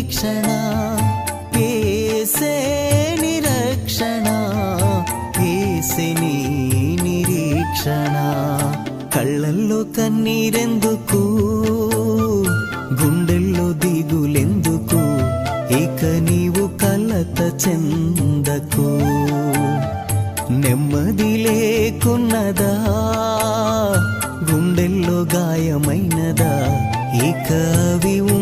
నీ నిరీక్షణ ఏసే నిరక్షణ ఏసే నీ నిరీక్షణ? కళ్ళల్లో కన్నీరెందుకు? గుండెల్లో దిగులెందుకు? ఇక నీవు కలత చెందకు? నెమ్మది లేకున్నదా? గుండెల్లో గాయమైనదా? ఇక అవి ఉండబోవుగా